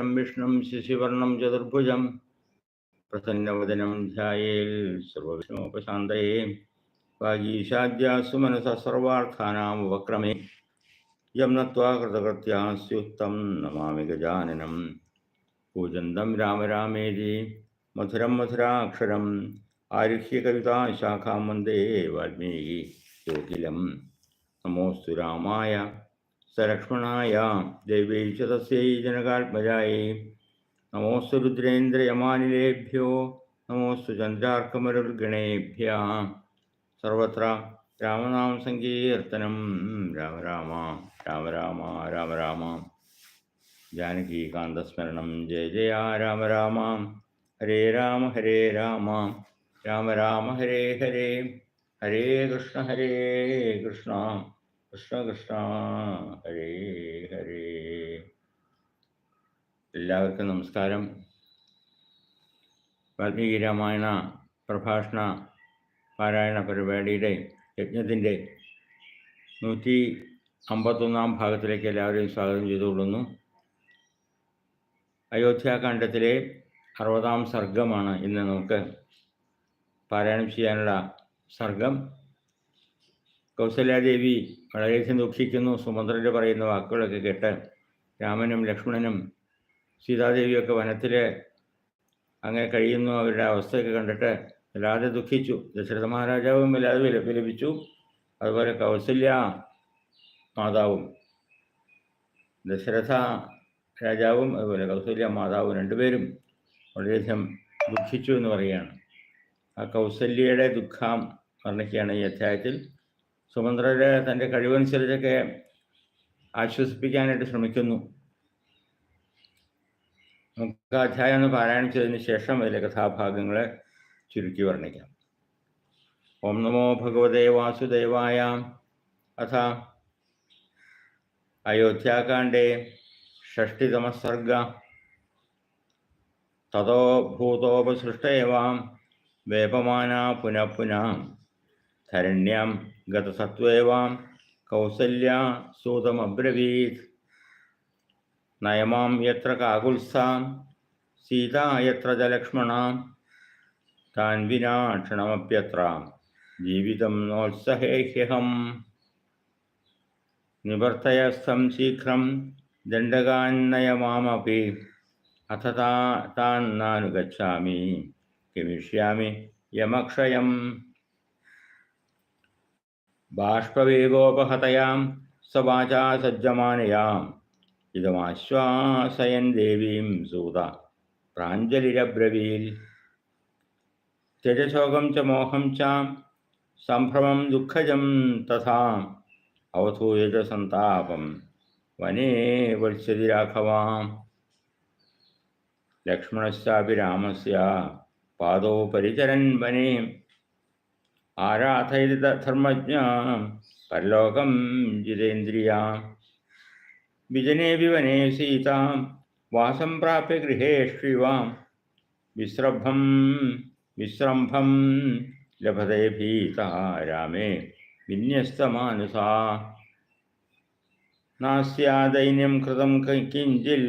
വിഷ്ണും ശശിവർണം ചതുർഭുജം. പ്രസന്നവദനം ധ്യായേൽ സർവവിഷ്ണോപശാന്തയേ വാഗീശാദ്യാസു മനസ സർവാർത്ഥാനാം ഉപക്രമേ. യം നത്വാ കൃതകൃത്യാസ്യുക്തം നമാമി ഗജാനനം. പൂജന്തം രാമ രാമേതി മധുരം മധുരാക്ഷരം. ആരുഹ്യ കവിതാ ശാഖാം വന്ദേ വാൽമീകി. യോഗിലം നമോസ്തു രാമായ. സലക്ഷ്മണായ ദൈവൈശ്വതസ്യൈ ജനകാത്മജായൈ. നമോസ്തു രുദ്രേന്ദ്രയമാനിലേഭ്യോ നമോസ്തു ചന്ദ്രാർക്കമരുർഗണേഭ്യ സർവത്ര രാമനാമ സങ്കീർത്തനം. രാമ രാമ രാമ രാമ രാമ രാമ. ജാനകീകാന്തസ്മരണം ജയ ജയ രാമ രാമ. ഹരേ രാമ ഹരേ രാമ. രാമ രാമ ഹരേ ഹരേ. ഹരേ കൃഷ്ണ ഹരേ കൃഷ്ണ. കൃഷ്ണ കൃഷ്ണ ഹരേ ഹരേ. എല്ലാവർക്കും നമസ്കാരം. വാൽമീകി രാമായണ പ്രഭാഷണ പാരായണ പരിപാടിയുടെ യജ്ഞത്തിന്റെ നൂറ്റി അമ്പത്തൊന്നാം ഭാഗത്തിലേക്ക് എല്ലാവരെയും സ്വാഗതം ചെയ്തുകൊള്ളുന്നു. അയോധ്യാകാന്ഡത്തിലെ അറുപതാം സർഗമാണ് ഇന്ന് നമുക്ക് പാരായണം ചെയ്യാനുള്ള സർഗം. കൗസല്യാദേവി വളരെയധികം ദുഃഖിക്കുന്നു സുമന്ത്രന്റെ പറയുന്ന വാക്കുകളൊക്കെ കേട്ട് രാമനും ലക്ഷ്മണനും സീതാദേവിയൊക്കെ വനത്തിൽ അങ്ങനെ കഴിയുന്നു അവരുടെ അവസ്ഥയൊക്കെ കണ്ടിട്ട് വല്ലാതെ ദുഃഖിച്ചു. ദശരഥ മഹാരാജാവും വല്ലാതെ വില അതുപോലെ കൗസല്യ മാതാവും ദശരഥ രാജാവും അതുപോലെ കൗസല്യ മാതാവും രണ്ടുപേരും വളരെയധികം ദുഃഖിച്ചു എന്ന് പറയുകയാണ്. ആ കൗസല്യയുടെ ദുഃഖം വർണിക്കുകയാണ് ഈ അധ്യായത്തിൽ. സുമന്ത്രരെ തന്റെ കഴിവനുസരിച്ചൊക്കെ ആശ്വസിപ്പിക്കാനായിട്ട് ശ്രമിക്കുന്നു. നമുക്ക് അധ്യായം ഒന്ന് പാരായണം ചെയ്തതിന് ശേഷം അതിലെ കഥാഭാഗങ്ങളെ ചുരുക്കി വർണിക്കാം. ഓം നമോ ഭഗവതേ വാസുദേവായ അഥ അയോധ്യാകാണ്ഡേ ഷഷ്ടിതമസർഗ തതോ ഭൂതോപസൃഷ്ടേവാം വേപമാന പുനഃ ധരണ്യാം ഗതസത്വേവാം കൗസല്യ സൂതമബ്രവീത് നയമാം യത്ര കാകുത്സാം സീത യത്ര ച ലക്ഷ്മണ താൻ വിനാ ക്ഷണമപ്യത്ര ജീവിതം നോത്സഹേഹ്യഹം നിവർത്തയസ്ഥം ശീഘ്രം ദണ്ഡകാന്നയമാമപി അഥ താൻ നാനുഗച്ഛാമി ഗമിഷ്യാമി യമക്ഷയം ബാഷ്പവേഗോപഹതയാം സവാചാ സജ്ജമാനയാം ഇതമാശ്വാസയൻ ദേവീം സൂത പ്രാഞ്ജലിരബ്രവീൽ ത്യജശോകം ച മോഹം ച സംഭ്രമം ദുഃഖജം തഥാ അവധൂയജ സന്താപം വനേ വത്സ്യതി രാഘവാം ലക്ഷ്മണശ്ചാപി രാമസ്യ പാദോ പരിചരൻ വനേ ആരാധയതി ധർമ്മജ്ഞ പരലോകം ജിതേന്ദ്രിയ വിജനേ വിവനേ സീതാം വാസം പ്രാപ്യ ഗൃഹേഷ്വിവാം വിശ്രഭം വിശ്രംഭം ലഭതേ ഭീത രാമേ വിന്യസ്തമാനുസാ. നാസ്യാദൈന്യം കൃതം കിഞ്ചിൽ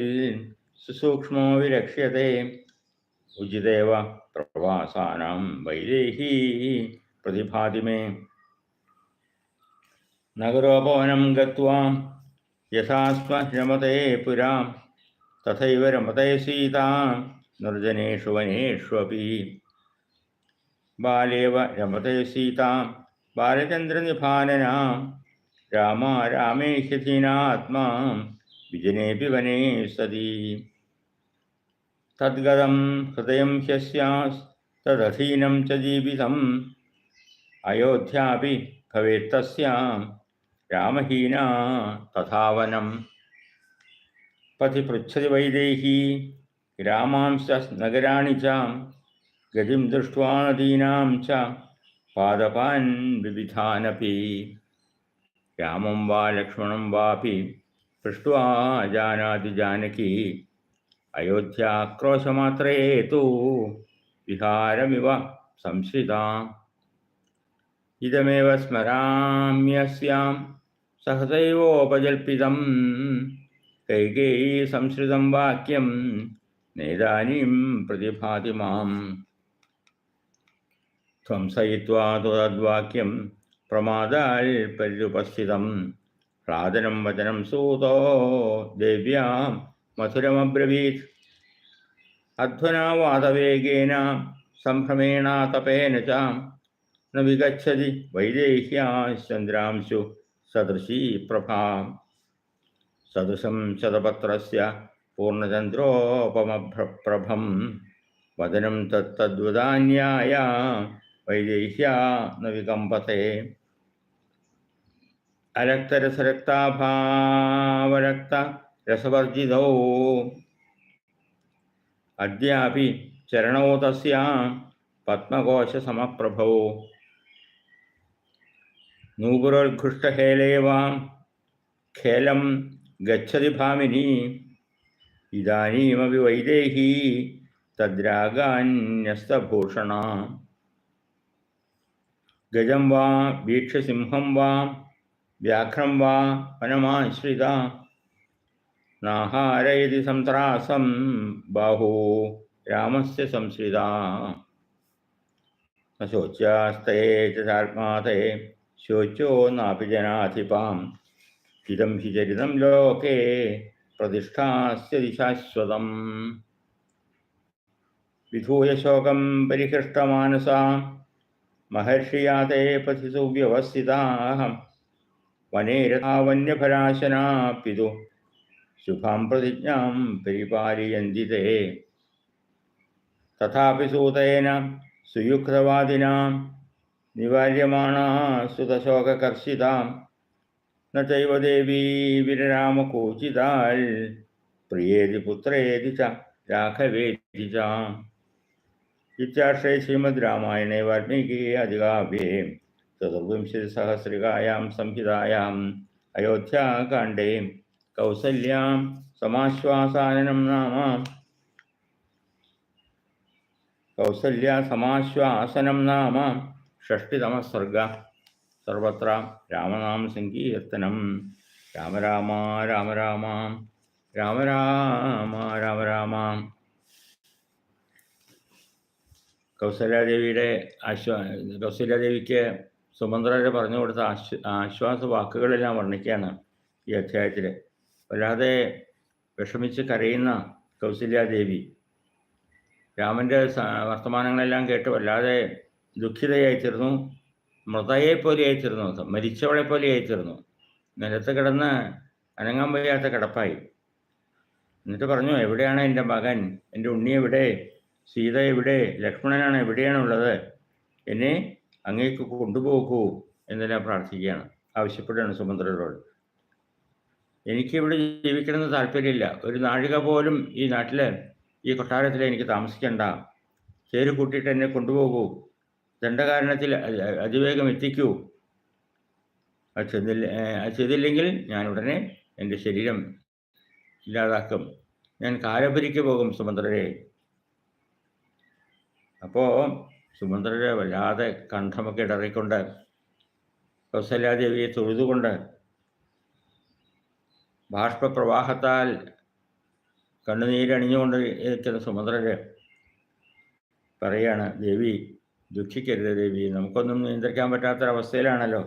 സുസൂക്ഷ്മോ വിലക്ഷ്യത്തെ ഉചിതേവ പ്രവാസാനാം വൈദേഹീ. പ്രതിഭാതി മേ നഗരോപവനം ഗത്വാ യഥാ സ്മ രമതേ പുരാ തഥൈവ രമതേ സീതാ നിർജനേഷു വനേഷ്വപി ബാലേവ രമതേ സീതാ ബാലചന്ദ്രനിഭാനന രാമ രാമേഹ്യധീനാത്മാ വിജനേപി വനേ സതി തദ്ഗതം ഹൃദയം ഹ്യസ്യാസ് തദധീനം ച ജീവിതം അയോധ്യാപി ഭവേത്തസ്യാം രാമഹീന തഥാവനം. പതി പൃച്ഛതി വൈദേഹി ഗ്രാമാംശ നഗരാണി ച ഗതിം ദൃഷ്ട്വാ നദീനാം ച പാദപാൻ വിവിധാനപി. രാമം വാ ലക്ഷ്മണം വാപി പൃഷ്ട്വാ ജാനാതി ജാനകി. അയോധ്യാക്രോശമാത്രേ തു വിഹാരമിവ സംശ്രിതാം ഇതമേവ സ്മരാമ്യസ്യാം സഹസൈവോപജൽപ്പിതം. കൈകൈ സംസ്കൃതം വാക്യം നേതാനീം പ്രതിഭാതി മാം ധ്വംസയിത്വാ തദ്വാക്യം പ്രമാദാൽ പര്യുപസ്ഥിതം പ്രാതനം വചനം സൂതോ ദേവ്യാം മധുരമബ്രവീത്. അധ്വനാ സംഭ്രമേണാതപേന സംഭ്രമേണ തപേന ച न विगछति वैदेह्यांश्चन्द्रांशु सदृशी प्रभा। सदृश सदृशं पूर्णचंद्रोपम प्रभम वदनम तत्तद्वदान्याय वैदेह्या न विकम्पते अद्या चरण तस् तस्यां पद्मकोशसमप्रभौ। നൂപുരോത്കൃഷ്ടഹേലേവാം ഖേലം ഗച്ഛതി ഭാമിനി. ഇതാനീമപി വൈദേഹി തദ്രാഗാന്യസ്തഭൂഷണ. ഗജം വാ വീക്ഷസിംഹം വാ വ്യാഘ്രം വാ വനമാശ്രിത. നാഹാരയതി സംത്രാസം ബാഹു രാമസ്യ സംശ്രിത. ശോച്യാസ്തേ ചാത്മാതേ ശോച്ചോ നാപി ജനാധിപാം. ഇതം ഹി ചരിതം ലോകേ പ്രതിഷ്ഠാസ്യതി ശാശ്വതം വിധൂയ ശോകം പരിഹൃഷ്ടമാനസ മഹർഷിയാതേ പഥിസു വ്യവസ്ഥിതാः വനേ രഥാവന്യഭരാശനാ പിതു. ശുഭാം പ്രതിജ്ഞാം പരിപാലയന്തി തേ. തഥാപി സൂതേന സുയുക്തവാദിന. നിവാര്യമാണാ സുതശോകകർഷിത. ന ചൈവ ദേവീ വിരരാമകൂചിതാൽ പ്രിയേതി പുത്രേതി ച രാഘവേതി ച. ഇത്യാശ്രേ ശ്രീമദ് രാമായണേ വാൽമീകി അധികാവ്യേ ചതുർവിംശതിസഹസ്രികായാം സംഹിതായാം അയോധ്യാകാണ്ഡേ. കൗസല്യാം സമാശ്വാസാനനം നാമ. കൗസല്യ സമാശ്വാസനം നാമ. षष्टितमः सर्गः सर्वत्र रामनाम सङ्कीर्तनं राम राम राम രാമരാമ राम രാമ രാമ കൗസല്യാദേവിയുടെ ആശ്വാ കൗസല്യാദേവിക്ക് സുമന്ത്രരെ പറഞ്ഞു കൊടുത്ത ആശ്വ ആശ്വാസ വാക്കുകളെല്ലാം വർണിക്കുകയാണ് ഈ അധ്യായത്തിൽ വല്ലാതെ വിഷമിച്ച് കരയുന്ന കൗസല്യാദേവി. രാമന്റെ വർത്തമാനങ്ങളെല്ലാം കേട്ട് വല്ലാതെ ദുഃഖിതയായിത്തീർന്നു മൃതയെ പോലെയായിത്തീർന്നു മരിച്ചവളെ പോലെയായിത്തീർന്നു നിലത്ത് കിടന്ന് അനങ്ങാൻ വയ്യാത്ത കിടപ്പായി. എന്നിട്ട് പറഞ്ഞു എവിടെയാണ് എന്റെ മകൻ? എന്റെ ഉണ്ണി എവിടെ? സീത എവിടെ? ലക്ഷ്മണനാണ്? എവിടെയാണുള്ളത്? എന്നെ അങ്ങേക്ക് കൊണ്ടുപോകൂ എന്നെല്ലാം പ്രാർത്ഥിക്കുകയാണ്. ആവശ്യപ്പെടുകയാണ് സുമന്ത്രരോട്. എനിക്കിവിടെ ജീവിക്കണമെന്ന് താല്പര്യമില്ല. ഒരു നാഴിക പോലും ഈ നാട്ടിൽ ഈ കൊട്ടാരത്തിൽ എനിക്ക് താമസിക്കണ്ട. ചേര് കൂട്ടിയിട്ട് എന്നെ കൊണ്ടുപോകൂ. ദണ്ഡകാരണത്തിൽ അതിവേഗം എത്തിക്കൂ. അത് അത് ചെയ്തില്ലെങ്കിൽ ഞാൻ ഉടനെ എന്റെ ശരീരം ഇല്ലാതാക്കും. ഞാൻ കാലപരിക്ക് പോകും സുമന്ത്രരെ. അപ്പോൾ സുമന്ത്രരെ വല്ലാതെ കണ്ഠമൊക്കെ ഇടറിക്കൊണ്ട് കൗസല്യാദേവിയെ തൊഴുതുകൊണ്ട് ബാഷ്പപ്രവാഹത്താൽ കണ്ണുനീരണിഞ്ഞുകൊണ്ട് ഇരിക്കുന്ന സുമന്ത്രര് പറയാണ് ദേവി ദുഃഖിക്കരുത് ദേവി. നമുക്കൊന്നും നിയന്ത്രിക്കാൻ പറ്റാത്തൊരവസ്ഥയിലാണല്ലോ.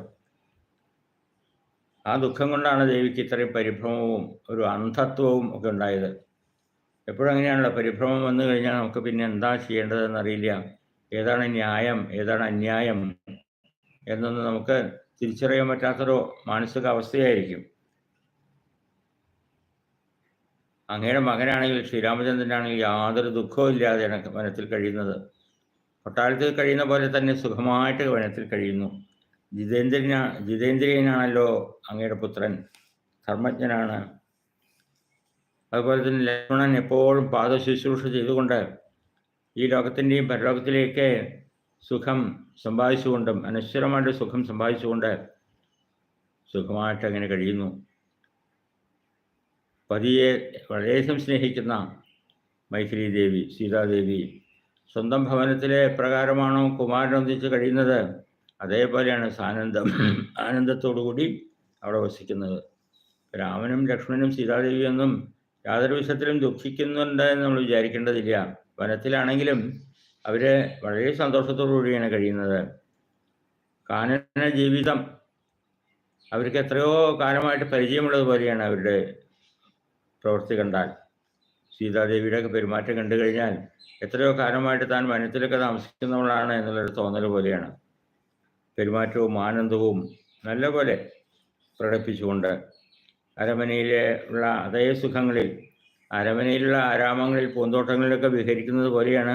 ആ ദുഃഖം കൊണ്ടാണ് ദേവിക്ക് ഇത്രയും പരിഭ്രമവും ഒരു അന്ധത്വവും ഒക്കെ ഉണ്ടായത്. എപ്പോഴും അങ്ങനെയാണല്ലോ പരിഭ്രമം വന്നു കഴിഞ്ഞാൽ നമുക്ക് പിന്നെ എന്താ ചെയ്യേണ്ടതെന്ന് അറിയില്ല ഏതാണ് ന്യായം ഏതാണ് അന്യായം എന്നൊന്നും നമുക്ക് തിരിച്ചറിയാൻ പറ്റാത്തൊരു മാനസിക അവസ്ഥയായിരിക്കും അങ്ങയുടെ മകനാണെങ്കിൽ ശ്രീരാമചന്ദ്രനാണെങ്കിൽ യാതൊരു ദുഃഖവും ഇല്ലാതെയാണ് വനത്തിൽ കഴിയുന്നത്. കൊട്ടാരത്തിൽ കഴിയുന്ന പോലെ തന്നെ സുഖമായിട്ട് വനത്തിൽ കഴിയുന്നു. ജിതേന്ദ്രനാ ജിതേന്ദ്രിയനാണല്ലോ അങ്ങയുടെ പുത്രൻ. ധർമ്മജ്ഞനാണ്. അതുപോലെ തന്നെ ലക്ഷ്മണൻ എപ്പോഴും പാദശുശ്രൂഷ ചെയ്തുകൊണ്ട് ഈ ലോകത്തിന്റെയും പരലോകത്തിലേക്ക് സുഖം സമ്പാദിച്ചുകൊണ്ടും അനശ്വരമായിട്ട് സുഖം സമ്പാദിച്ചുകൊണ്ട് സുഖമായിട്ട് അങ്ങനെ കഴിയുന്നു. പതിയെ വളരെയധികം സ്നേഹിക്കുന്ന മൈഥിലി ദേവി സീതാദേവി സ്വന്തം ഭവനത്തിലെ പ്രകാരമാണോ കുമാരനൊന്നിച്ച് കഴിയുന്നത്? അതേപോലെയാണ് സാനന്ദം ആനന്ദത്തോടു കൂടി അവിടെ വസിക്കുന്നത്. രാമനും ലക്ഷ്മണനും സീതാദേവിയൊന്നും യാതൊരു വിധത്തിലും ദുഃഖിക്കുന്നുണ്ട് എന്ന് നമ്മൾ വിചാരിക്കേണ്ടതില്ല. വനത്തിലാണെങ്കിലും അവർ വളരെ സന്തോഷത്തോടു കൂടിയാണ് കഴിയുന്നത്. കാനന ജീവിതം അവർക്ക് എത്രയോ കാലമായിട്ട് പരിചയമുള്ളതുപോലെയാണ് അവരുടെ പ്രവൃത്തി കണ്ടാൽ. സീതാദേവിയുടെ ഒക്കെ പെരുമാറ്റം കണ്ടു കഴിഞ്ഞാൽ എത്രയോ കാലമായിട്ട് താൻ വനത്തിലൊക്കെ താമസിക്കുന്നവളാണ് എന്നുള്ളൊരു തോന്നൽ പോലെയാണ്. പെരുമാറ്റവും ആനന്ദവും നല്ലപോലെ പ്രകടിപ്പിച്ചുകൊണ്ട് അരമനയിലെ ഉള്ള അതേ സുഖങ്ങളിൽ അരമനയിലുള്ള ആരാമങ്ങളിൽ പൂന്തോട്ടങ്ങളിലൊക്കെ വിഹരിക്കുന്നത് പോലെയാണ്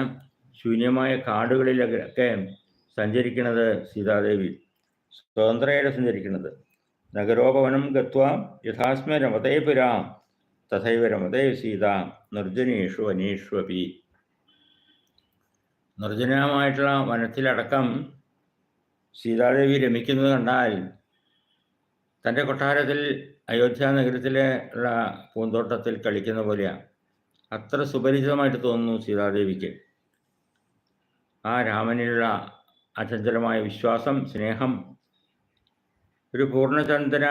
ശൂന്യമായ കാടുകളിലൊക്കെ സഞ്ചരിക്കുന്നത് സീതാദേവി. സ്വതന്ത്രയായിട്ട് സഞ്ചരിക്കുന്നത്. നഗരോപവനം ഗത്വ യഥാസ്മരം പുരാം തഥൈവ രമതേ സീത നിർജനേഷു അനീഷ്വപി നിർജനമായിട്ടുള്ള വനത്തിലടക്കം സീതാദേവി രമിക്കുന്നത് കണ്ടാൽ തന്റെ കൊട്ടാരത്തിൽ അയോധ്യ നഗരത്തിലെ ഉള്ള പൂന്തോട്ടത്തിൽ കളിക്കുന്ന പോലെയാണ് അത്ര സുപരിചിതമായിട്ട് തോന്നുന്നു സീതാദേവിക്ക്. ആ രാമനിലുള്ള അചഞ്ചലമായ വിശ്വാസം സ്നേഹം ഒരു പൂർണചന്ദ്ര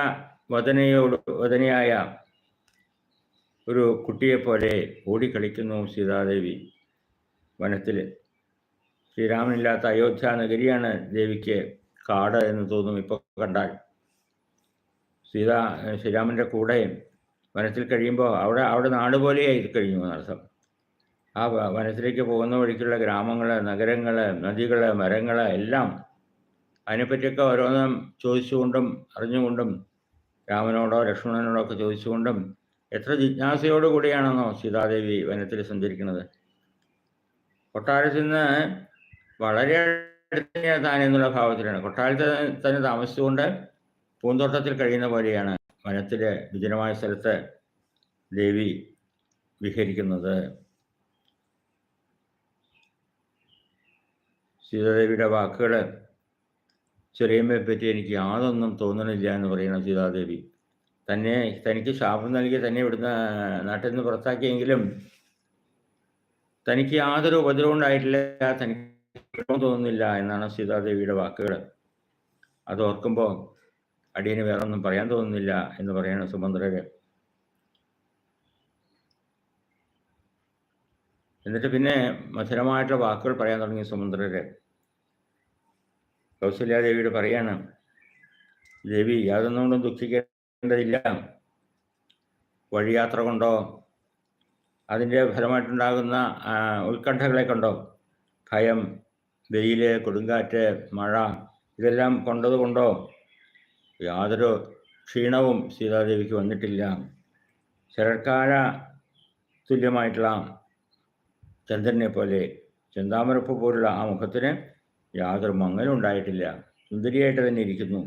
വദനയോട് വദനയായ ഒരു കുട്ടിയെപ്പോലെ ഓടിക്കളിക്കുന്നു സീതാദേവി വനത്തിൽ ശ്രീരാമനില്ലാത്ത അയോധ്യ നഗരിയാണ് ദേവിക്ക് കാട് എന്ന് തോന്നും ഇപ്പോൾ കണ്ടാൽ. സീതാ ശ്രീരാമന്റെ കൂടെ വനത്തിൽ കഴിയുമ്പോൾ അവിടെ അവിടെ നാട് പോലെയായി കഴിഞ്ഞു എന്നർത്ഥം ആ വനത്തിലേക്ക് പോകുന്ന വഴിക്കുള്ള ഗ്രാമങ്ങൾ നഗരങ്ങൾ നദികൾ മരങ്ങൾ എല്ലാം അതിനെപ്പറ്റിയൊക്കെ ഓരോന്നും ചോദിച്ചുകൊണ്ടും അറിഞ്ഞുകൊണ്ടും രാമനോടോ ലക്ഷ്മണനോടോ ഒക്കെ ചോദിച്ചുകൊണ്ടും എത്ര ജിജ്ഞാസയോടുകൂടിയാണെന്നോ സീതാദേവി വനത്തിൽ സഞ്ചരിക്കുന്നത്? കൊട്ടാരത്തിൽ നിന്ന് വളരെ താൻ എന്നുള്ള ഭാവത്തിലാണ്. കൊട്ടാരത്തിൽ തന്നെ താമസിച്ചുകൊണ്ട് പൂന്തോട്ടത്തിൽ കഴിയുന്ന പോലെയാണ് വനത്തിലെ വിജനമായ സ്ഥലത്ത് ദേവി വിഹരിക്കുന്നത്. സീതാദേവിയുടെ വാക്കുകൾ ചെറിയമ്മയെ പറ്റി എനിക്ക് യാതൊന്നും തോന്നണില്ല എന്ന് പറയുന്ന സീതാദേവി. തന്നെ തനിക്ക് ശാപം നൽകി തന്നെ ഇവിടുന്ന് നാട്ടിൽ നിന്ന് പുറത്താക്കിയെങ്കിലും തനിക്ക് യാതൊരു ഉപദ്രവം ഉണ്ടായിട്ടില്ല തനിക്ക് തോന്നുന്നില്ല എന്നാണ് സീതാദേവിയുടെ വാക്കുകൾ അത് ഓർക്കുമ്പോൾ അടിയന് വേറെ ഒന്നും പറയാൻ തോന്നുന്നില്ല എന്ന് പറയണ സുമന്ത്രര്. എന്നിട്ട് പിന്നെ മധുരമായിട്ടുള്ള വാക്കുകൾ പറയാൻ തുടങ്ങി സുമന്ത്രര്. കൗസല്യാദേവിയോട് പറയാണ് ദേവി യാതൊന്നും കൊണ്ടും ദുഃഖിക്കേണ്ടതില്ല വഴിയാത്ര കൊണ്ടോ അതിന്റെ ഫലമായിട്ടുണ്ടാകുന്ന ഉത്കണ്ഠകളെ കൊണ്ടോ ഭയം വെയിൽ കൊടുങ്കാറ്റ് മഴ ഇതെല്ലാം കൊണ്ടതുകൊണ്ടോ യാതൊരു ക്ഷീണവും സീതാദേവിക്ക് വന്നിട്ടില്ല. ശരത്കാല തുല്യമായിട്ടുള്ള ചന്ദ്രനെ പോലെ ചെന്താമരപ്പ് പോലുള്ള ആ മുഖത്തിന് യാതൊരു മങ്ങലും ഉണ്ടായിട്ടില്ല. സുന്ദരിയായിട്ട് തന്നെ ഇരിക്കുന്നു.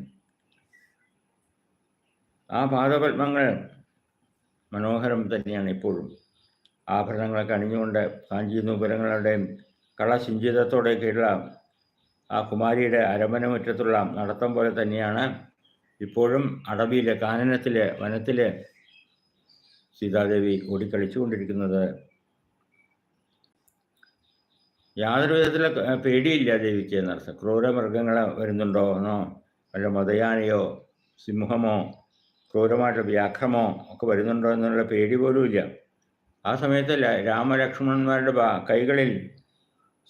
ആ പാദപത്മങ്ങൾ മനോഹരം തന്നെയാണ് ഇപ്പോഴും. ആഭരണങ്ങളൊക്കെ അണിഞ്ഞുകൊണ്ട് കാഞ്ചി നൂപുരങ്ങളുടെയും കളസിഞ്ചിതത്തോടെയൊക്കെയുള്ള ആ കുമാരിയുടെ അരമനമുറ്റത്തുള്ള നടത്തം പോലെ തന്നെയാണ് ഇപ്പോഴും അടവിയിലെ കാനനത്തിലെ വനത്തിലെ സീതാദേവി ഓടിക്കളിച്ചുകൊണ്ടിരിക്കുന്നത്. യാതൊരു വിധത്തിലെ പേടിയില്ല ദേവിക്ക് എന്നർത്ഥം. ക്രൂരമൃഗങ്ങൾ വരുന്നുണ്ടോ എന്നോ വല്ല മതയാനയോ സിംഹമോ ക്രൂരമായിട്ട് വ്യാഘ്രമോ ഒക്കെ വരുന്നുണ്ടോ എന്നുള്ള പേടി പോലുമില്ല ആ സമയത്ത് രാമലക്ഷ്മണന്മാരുടെ കൈകളിൽ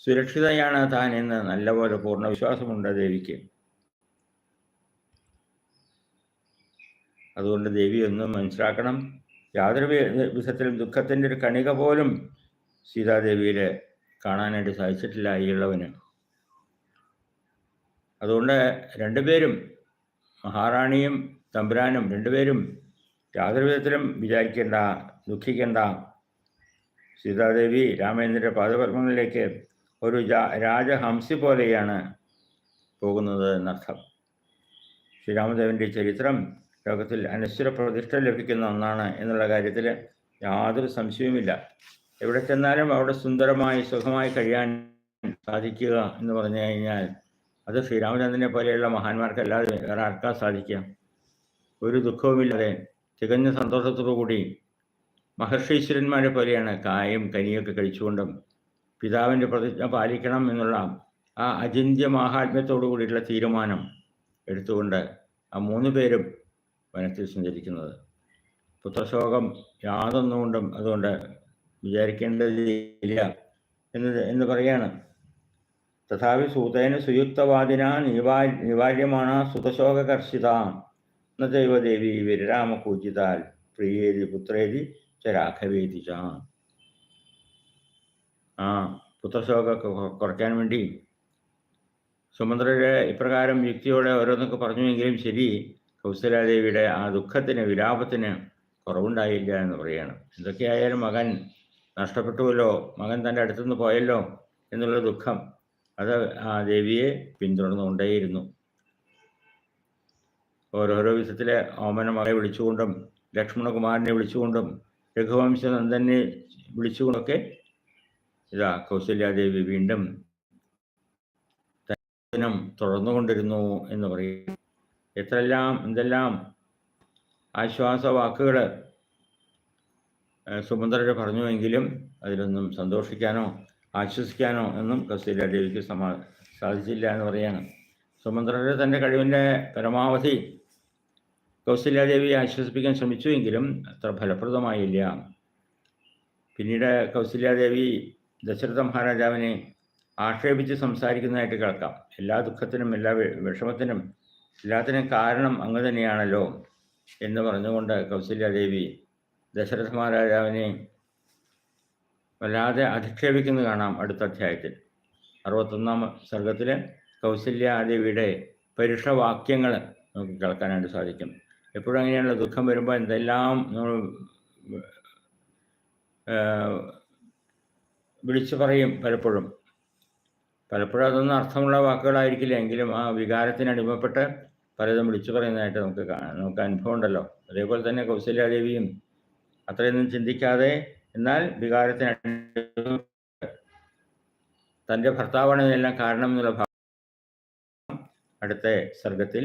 സുരക്ഷിതയാണ് താൻ എന്ന് നല്ലപോലെ പൂർണ വിശ്വാസമുണ്ട് ദേവിക്ക്. അതുകൊണ്ട് ദേവി ഒന്നും മനസ്സിലാക്കണം. യാതൊരു വിധത്തിലും ദുഃഖത്തിന്റെ ഒരു കണിക പോലും സീതാദേവിയിൽ കാണാനായിട്ട് സാധിച്ചിട്ടില്ല ഈ ഉള്ളവന്. അതുകൊണ്ട് രണ്ടുപേരും മഹാറാണിയും തമ്പുരാനും രണ്ടുപേരും യാതൊരു വിധത്തിലും വിചാരിക്കേണ്ട ദുഃഖിക്കേണ്ട. സീതാദേവി രാമേന്ദ്രന്റെ പാദപത്മങ്ങളിലേക്ക് ഒരു രാജഹംസി പോലെയാണ് പോകുന്നത് എന്നർത്ഥം. ശ്രീരാമദേവന്റെ ചരിത്രം ലോകത്തിൽ അനശ്വര പ്രതിഷ്ഠ ലഭിക്കുന്ന ഒന്നാണ് എന്നുള്ള കാര്യത്തിൽ യാതൊരു സംശയവുമില്ല. എവിടെ ചെന്നാലും അവിടെ സുന്ദരമായി സുഖമായി കഴിയാൻ സാധിക്കുക എന്ന് പറഞ്ഞു കഴിഞ്ഞാൽ അത് ശ്രീരാമചന്ദ്രനെ പോലെയുള്ള മഹാന്മാർക്ക് അല്ലാതെ വേറെ ആർക്കാ സാധിക്കുക? ഒരു ദുഃഖവുമില്ലാതെ തികഞ്ഞ സന്തോഷത്തോടു കൂടി മഹർഷീശ്വരന്മാരെ പോലെയാണ് കായും കനിയൊക്കെ കഴിച്ചുകൊണ്ടും പിതാവിന്റെ പ്രതിജ്ഞ പാലിക്കണം എന്നുള്ള ആ അചിന്ത്യ മാഹാത്മ്യത്തോടു കൂടിയിട്ടുള്ള തീരുമാനം എടുത്തുകൊണ്ട് ആ മൂന്ന് പേരും വനത്തിൽ സഞ്ചരിക്കുന്നത്. പുത്രശോകം യാതൊന്നുകൊണ്ടും അതുകൊണ്ട് വിചാരിക്കേണ്ടതില്ല എന്ന് എന്ന് പറയാണ്. തഥാപി സൂതേന സുയുക്തവാദിന നിവാ നിവാര്യമാണ് സുതശോകകർഷിത. എന്നതൈവ ദൈവദേവി വിരരാമ പൂജിതാൽ പ്രിയേതി പുത്രേതി ച രാഘവേതി ച. ആ പുത്രശോകമൊക്കെ കൊ- കുറയ്ക്കാൻ വേണ്ടി സുമന്ത്രയുടെ ഇപ്രകാരം യുക്തിയോടെ ഓരോന്നൊക്കെ പറഞ്ഞുവെങ്കിലും ശരി കൗസലാദേവിയുടെ ആ ദുഃഖത്തിന് വിലാപത്തിന് കുറവുണ്ടായില്ല എന്ന് പറയാണ്. എന്തൊക്കെയായാലും മകൻ നഷ്ടപ്പെട്ടുവല്ലോ മകൻ തന്റെ അടുത്തുനിന്ന് പോയല്ലോ എന്നുള്ള ദുഃഖം അത് ആ ദേവിയെ പിന്തുടർന്നുകൊണ്ടേയിരുന്നു. ഓരോരോ വിധത്തിലെ ഓമന മകളെ വിളിച്ചുകൊണ്ടും ലക്ഷ്മണകുമാരനെ വിളിച്ചുകൊണ്ടും രഘുവംശനന്ദനെ വിളിച്ചുകൊണ്ടൊക്കെ ഇതാ കൗസല്യാദേവി വീണ്ടും ദിനം തുടർന്നുകൊണ്ടിരുന്നു എന്ന് പറയും. എത്രയെല്ലാം എന്തെല്ലാം ആശ്വാസ വാക്കുകൾ സുമന്ത്രര് പറഞ്ഞുവെങ്കിലും അതിലൊന്നും സന്തോഷിക്കാനോ ആശ്വസിക്കാനോ ഒന്നും കൗസല്യാദേവിക്ക് സമാ സാധിച്ചില്ല എന്ന് പറയാണ്. സുമന്ത്രര് തന്റെ കഴിവിന്റെ പരമാവധി കൗസല്യാദേവിയെ ആശ്വസിപ്പിക്കാൻ ശ്രമിച്ചുവെങ്കിലും അത്ര ഫലപ്രദമായില്ല. പിന്നീട് കൗസല്യാദേവി ദശരഥ മഹാരാജാവിനെ ആക്ഷേപിച്ച് സംസാരിക്കുന്നതായിട്ട് കേൾക്കാം. എല്ലാ ദുഃഖത്തിനും എല്ലാ വിഷമത്തിനും എല്ലാത്തിനും കാരണം അങ്ങ് തന്നെയാണല്ലോ എന്ന് പറഞ്ഞുകൊണ്ട് കൗസല്യാദേവി ദശരഥ മഹാരാജാവിനെ വല്ലാതെ അധിക്ഷേപിക്കുന്നത് കാണാം അടുത്ത അധ്യായത്തിൽ. അറുപത്തൊന്നാം സർഗത്തിൽ കൗസല്യാദേവിയുടെ പരുഷവാക്യങ്ങൾ നമുക്ക് കേൾക്കാനായിട്ട് സാധിക്കും. എപ്പോഴും അങ്ങനെയാണല്ലോ. ദുഃഖം വരുമ്പോൾ എന്തെല്ലാം നമ്മൾ വിളിച്ചു പറയും പലപ്പോഴും. പലപ്പോഴും അതൊന്നും അർത്ഥമുള്ള വാക്കുകളായിരിക്കില്ല. എങ്കിലും ആ വികാരത്തിന് അടിമപ്പെട്ട് പലതും വിളിച്ചു പറയുന്നതായിട്ട് നമുക്ക് നമുക്ക് അനുഭവം ഉണ്ടല്ലോ. അതേപോലെ തന്നെ കൗസല്യാദേവിയും അത്രയൊന്നും ചിന്തിക്കാതെ എന്നാൽ വികാരത്തിന് തന്റെ ഭർത്താവാണ് ഇതിനെല്ലാം കാരണം എന്നുള്ള ഭാഗം അടുത്ത സർഗത്തിൽ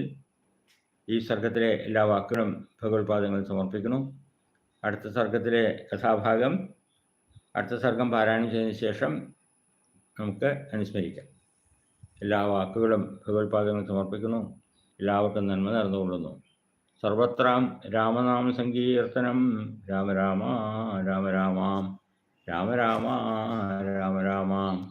ഈ സർഗത്തിലെ എല്ലാ വാക്കുകളും ഭഗവത്പാദങ്ങൾ സമർപ്പിക്കുന്നു. അടുത്ത സർഗത്തിലെ കഥാഭാഗം അടുത്ത സർഗം പാരായണം ചെയ്തതിനു ശേഷം നമുക്ക് അനുസ്മരിക്കാം. എല്ലാ വാക്കുകളും ഭഗവത്പാദങ്ങൾ സമർപ്പിക്കുന്നു. എല്ലാവർക്കും നന്മ നടന്നുകൊള്ളുന്നു സർവത്രാം രാമനാമ സങ്കീർത്തനം. രാമരാമ രാമരാമാം രാമരാമ രാമരാമാം